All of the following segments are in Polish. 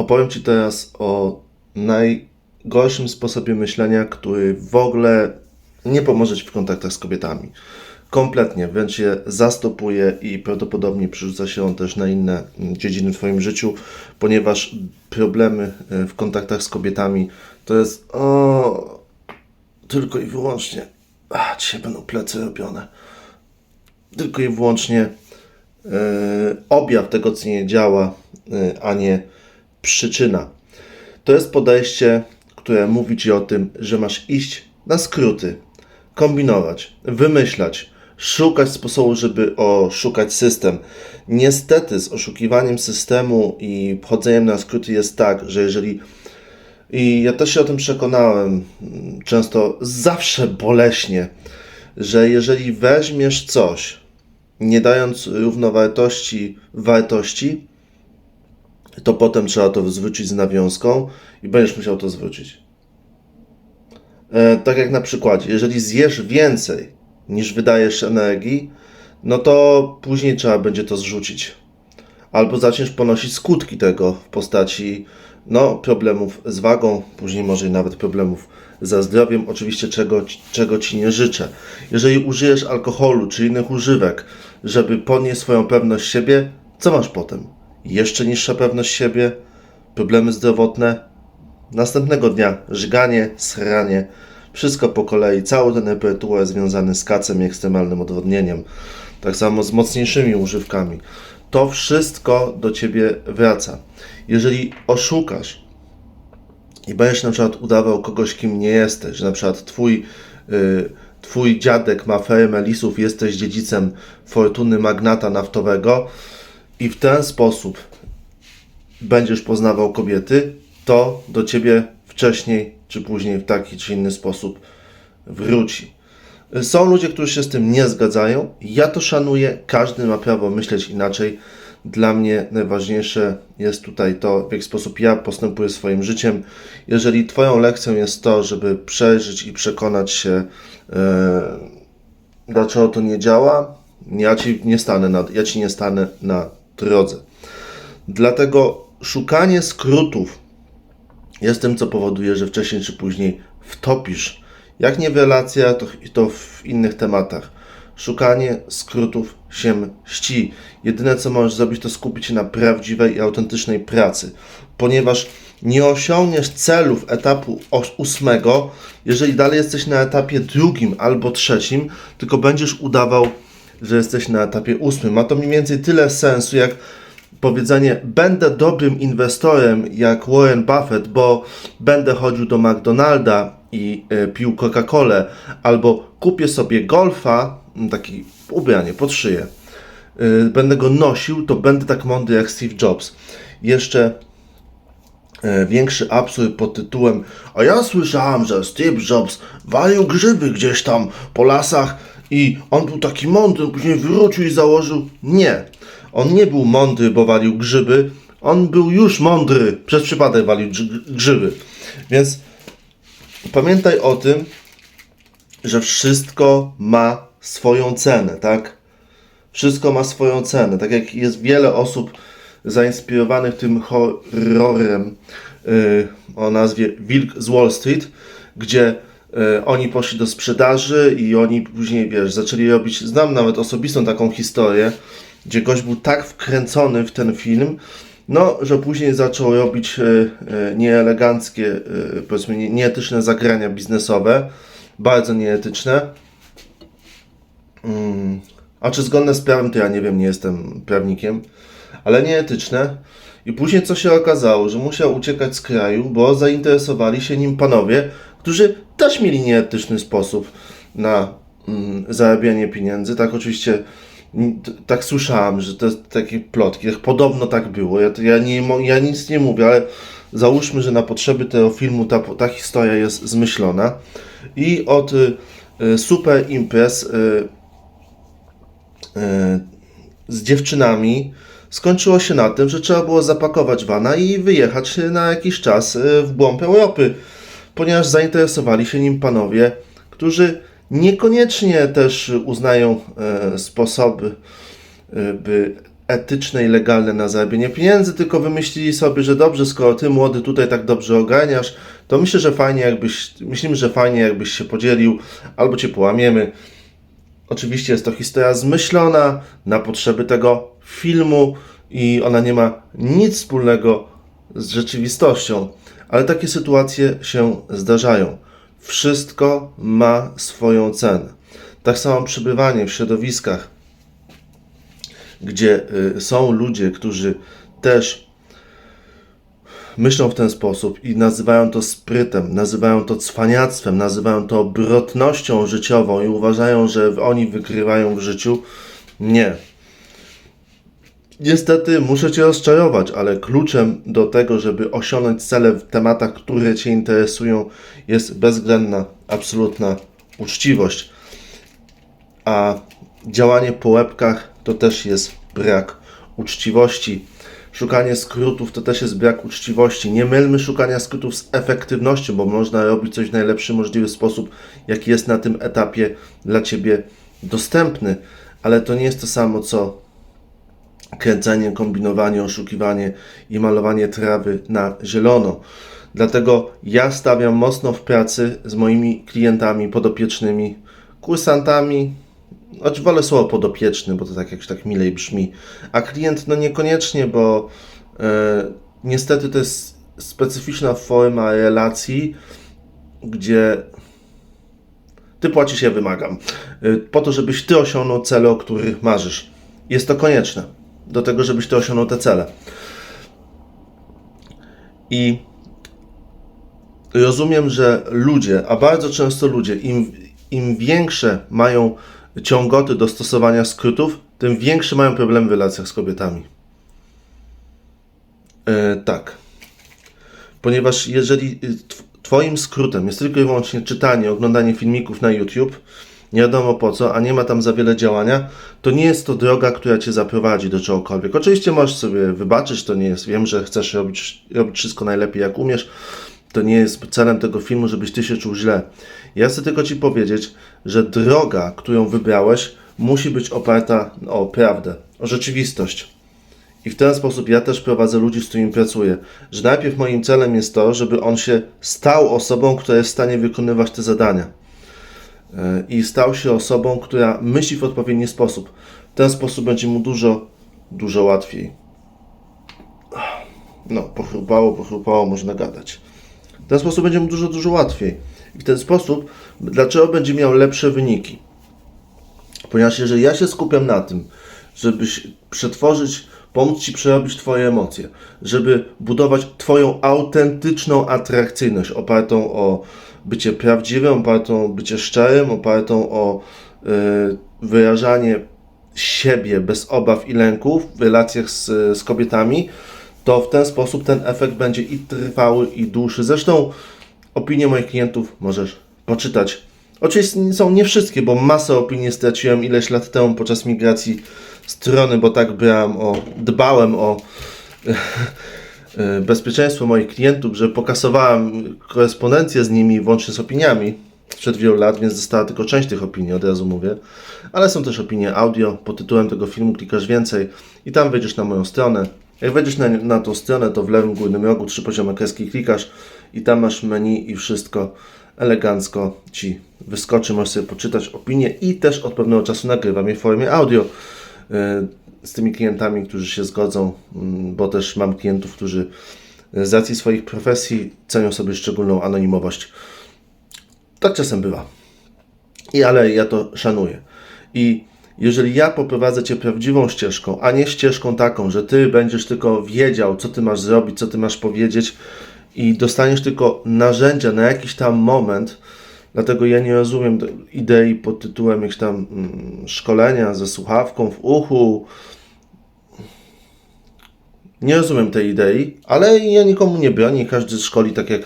Opowiem Ci teraz o najgorszym sposobie myślenia, który w ogóle nie pomoże Ci w kontaktach z kobietami. Kompletnie, wręcz je zastopuje i prawdopodobnie przerzuca się on też na inne mm, dziedziny w Twoim życiu, ponieważ problemy e, w kontaktach z kobietami to jest o, tylko i wyłącznie. A, dzisiaj będą plecy robione. Tylko i wyłącznie e, objaw tego, co nie działa, e, a nie przyczyna. To jest podejście, które mówi Ci o tym, że masz iść na skróty, kombinować, wymyślać, szukać sposobu, żeby oszukać system. Niestety z oszukiwaniem systemu i wchodzeniem na skróty jest tak, że jeżeli i ja też się o tym przekonałem, często zawsze boleśnie, że jeżeli weźmiesz coś, nie dając równowartości wartości, to potem trzeba to zwrócić z nawiązką i będziesz musiał to zwrócić. E, tak jak na przykładzie, jeżeli zjesz więcej niż wydajesz energii, no to później trzeba będzie to zrzucić. Albo zaczniesz ponosić skutki tego w postaci no, problemów z wagą, później może nawet problemów ze zdrowiem, oczywiście czego, czego Ci nie życzę. Jeżeli użyjesz alkoholu czy innych używek, żeby podnieść swoją pewność siebie, co masz potem? Jeszcze niższa pewność siebie, problemy zdrowotne, następnego dnia żganie, sranie, wszystko po kolei, cały ten repertuar związany z kacem i ekstremalnym odwodnieniem, tak samo z mocniejszymi używkami. To wszystko do Ciebie wraca. Jeżeli oszukasz i będziesz na przykład udawał kogoś, kim nie jesteś, że na przykład Twój, y, twój dziadek ma fermę lisów, jesteś dziedzicem fortuny magnata naftowego i w ten sposób będziesz poznawał kobiety, to do Ciebie wcześniej czy później w taki czy inny sposób wróci. Są ludzie, którzy się z tym nie zgadzają. Ja to szanuję, każdy ma prawo myśleć inaczej. Dla mnie najważniejsze jest tutaj to, w jaki sposób ja postępuję swoim życiem. Jeżeli Twoją lekcją jest to, żeby przeżyć i przekonać się, e, dlaczego to nie działa, ja Ci nie stanę na, ja ci nie stanę na drodze. Dlatego szukanie skrótów jest tym, co powoduje, że wcześniej czy później wtopisz. Jak nie w relacjach, to, to w innych tematach. Szukanie skrótów się mści. Jedyne, co możesz zrobić, to skupić się na prawdziwej i autentycznej pracy, ponieważ nie osiągniesz celów etapu ósmego, jeżeli dalej jesteś na etapie drugim albo trzecim, tylko będziesz udawał, że jesteś na etapie ósmym. Ma to mniej więcej tyle sensu, jak powiedzenie będę dobrym inwestorem jak Warren Buffett, bo będę chodził do McDonalda i e, pił Coca-Colę, albo kupię sobie golfa, taki ubranie pod szyję, e, będę go nosił, to będę tak mądry jak Steve Jobs. Jeszcze e, większy absurd pod tytułem A ja słyszałem, że Steve Jobs walił grzyby gdzieś tam po lasach i on był taki mądry, później wrócił i założył. Nie. On nie był mądry, bo walił grzyby. On był już mądry. Przez przypadek walił grz- grzyby. Więc pamiętaj o tym, że wszystko ma swoją cenę, tak? Wszystko ma swoją cenę. Tak jak jest wiele osób zainspirowanych tym horrorem yy, o nazwie Wilk z Wall Street, gdzie oni poszli do sprzedaży i oni później, wiesz, zaczęli robić, znam nawet osobistą taką historię, gdzie gość był tak wkręcony w ten film, no, że później zaczął robić e, e, nieeleganckie, e, powiedzmy nie- nieetyczne zagrania biznesowe, bardzo nieetyczne. Mm, A czy zgodne z prawem, to ja nie wiem, nie jestem prawnikiem, ale nieetyczne. I później co się okazało, że musiał uciekać z kraju, bo zainteresowali się nim panowie, którzy też mieli nieetyczny sposób na mm, zarabianie pieniędzy. Tak oczywiście, tak słyszałem, że to jest takie plotki, tak podobno tak było. Ja, ja, nie, ja nic nie mówię, ale załóżmy, że na potrzeby tego filmu ta, ta historia jest zmyślona. I od y, y, super imprez y, e, z dziewczynami skończyło się na tym, że trzeba było zapakować wana i wyjechać na jakiś czas e, w głąb Europy, ponieważ zainteresowali się nim panowie, którzy niekoniecznie też uznają e, sposoby, e, etyczne i legalne na zarabianie pieniędzy, tylko wymyślili sobie, że dobrze, skoro ty młody tutaj tak dobrze ogarniasz, to myślę, że fajnie jakbyś, myślimy, że fajnie jakbyś się podzielił, albo cię połamiemy. Oczywiście jest to historia zmyślona na potrzeby tego filmu i ona nie ma nic wspólnego z rzeczywistością, ale takie sytuacje się zdarzają. Wszystko ma swoją cenę. Tak samo przebywanie w środowiskach, gdzie y, są ludzie, którzy też myślą w ten sposób i nazywają to sprytem, nazywają to cwaniactwem, nazywają to obrotnością życiową i uważają, że oni wygrywają w życiu. Nie. Niestety muszę Cię rozczarować, ale kluczem do tego, żeby osiągnąć cele w tematach, które Cię interesują, jest bezwzględna, absolutna uczciwość. A działanie po łebkach to też jest brak uczciwości. Szukanie skrótów to też jest brak uczciwości. Nie mylmy szukania skrótów z efektywnością, bo można robić coś w najlepszy możliwy sposób, jaki jest na tym etapie dla Ciebie dostępny, ale to nie jest to samo co kręcenie, kombinowanie, oszukiwanie i malowanie trawy na zielono. Dlatego ja stawiam mocno w pracy z moimi klientami podopiecznymi, kursantami, choć wolę słowo podopieczny, bo to tak jakoś tak milej brzmi, a klient no niekoniecznie, bo e, niestety to jest specyficzna forma relacji, gdzie ty płacisz, ja wymagam, e, po to, żebyś ty osiągnął cele, o których marzysz. Jest to konieczne do tego, żebyś ty osiągnął te cele. I rozumiem, że ludzie, a bardzo często ludzie, im, im większe mają ciągoty do stosowania skrótów, tym większe mają problemy w relacjach z kobietami. E, tak. Ponieważ jeżeli tw- Twoim skrótem jest tylko i wyłącznie czytanie, oglądanie filmików na YouTube, nie wiadomo po co, a nie ma tam za wiele działania, to nie jest to droga, która Cię zaprowadzi do czegokolwiek. Oczywiście możesz sobie wybaczyć, to nie jest, wiem, że chcesz robić, robić wszystko najlepiej jak umiesz, to nie jest celem tego filmu, żebyś Ty się czuł źle. Ja chcę tylko Ci powiedzieć, że droga, którą wybrałeś, musi być oparta o prawdę, o rzeczywistość. I w ten sposób ja też prowadzę ludzi, z którymi pracuję. Że najpierw moim celem jest to, żeby on się stał osobą, która jest w stanie wykonywać te zadania. I stał się osobą, która myśli w odpowiedni sposób. W ten sposób będzie mu dużo, dużo łatwiej. No, pochrupało, pochrupało, można gadać. W ten sposób będzie mu dużo, dużo łatwiej. I w ten sposób, dlaczego będzie miał lepsze wyniki? Ponieważ jeżeli ja się skupiam na tym, żebyś przetworzyć, pomóc Ci przerobić Twoje emocje, żeby budować Twoją autentyczną atrakcyjność opartą o bycie prawdziwym, opartą o bycie szczerym, opartą o y, wyrażanie siebie bez obaw i lęków w relacjach z, z kobietami, to w ten sposób ten efekt będzie i trwały, i dłuższy. Zresztą opinie moich klientów możesz poczytać. Oczywiście są nie wszystkie, bo masę opinii straciłem ileś lat temu podczas migracji strony, bo tak brałem o, dbałem o e, bezpieczeństwo moich klientów, że pokasowałem korespondencję z nimi włącznie z opiniami sprzed wielu lat, więc została tylko część tych opinii, od razu mówię. Ale są też opinie audio, pod tytułem tego filmu klikasz więcej i tam wejdziesz na moją stronę. Jak wejdziesz na, na tą stronę, to w lewym górnym rogu trzy poziomy kreski klikasz i tam masz menu i wszystko elegancko Ci wyskoczy. Możesz sobie poczytać opinie i też od pewnego czasu nagrywam je w formie audio z tymi klientami, którzy się zgodzą, yy, bo też mam klientów, którzy z racji swoich profesji cenią sobie szczególną anonimowość. Tak czasem bywa. I ale ja to szanuję. I jeżeli ja poprowadzę Cię prawdziwą ścieżką, a nie ścieżką taką, że Ty będziesz tylko wiedział, co Ty masz zrobić, co Ty masz powiedzieć i dostaniesz tylko narzędzia na jakiś tam moment, dlatego ja nie rozumiem idei pod tytułem jakieś tam mm, szkolenia ze słuchawką w uchu. Nie rozumiem tej idei, ale ja nikomu nie bronię, każdy szkoli tak jak,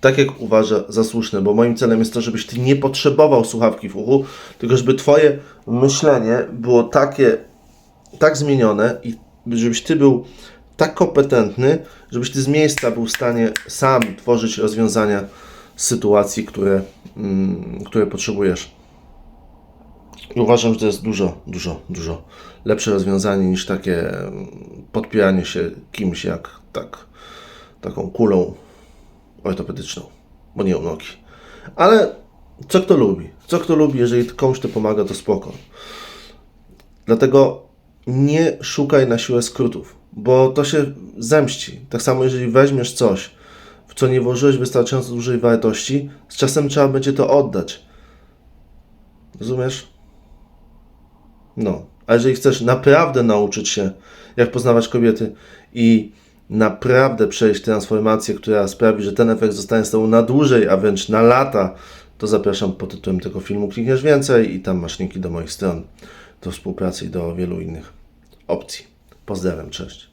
tak jak uważa za słuszne, bo moim celem jest to, żebyś ty nie potrzebował słuchawki w uchu, tylko żeby twoje myślenie było takie, tak zmienione i żebyś ty był tak kompetentny, żebyś ty z miejsca był w stanie sam tworzyć rozwiązania sytuacji, które, mm, które potrzebujesz. I uważam, że to jest dużo, dużo, dużo lepsze rozwiązanie niż takie mm, podpieranie się kimś jak tak, taką kulą ortopedyczną, bo nie u nogi. Ale co kto lubi? Co kto lubi, jeżeli komuś to pomaga, to spoko. Dlatego nie szukaj na siłę skrótów, bo to się zemści. Tak samo, jeżeli weźmiesz coś, w co nie włożyłeś wystarczająco dużej wartości, z czasem trzeba będzie to oddać. Rozumiesz? No. A jeżeli chcesz naprawdę nauczyć się, jak poznawać kobiety i naprawdę przejść transformację, która sprawi, że ten efekt zostanie z tobą na dłużej, a wręcz na lata, to zapraszam pod tytułem tego filmu. Klikniesz więcej i tam masz linki do moich stron, do współpracy i do wielu innych opcji. Pozdrawiam, cześć.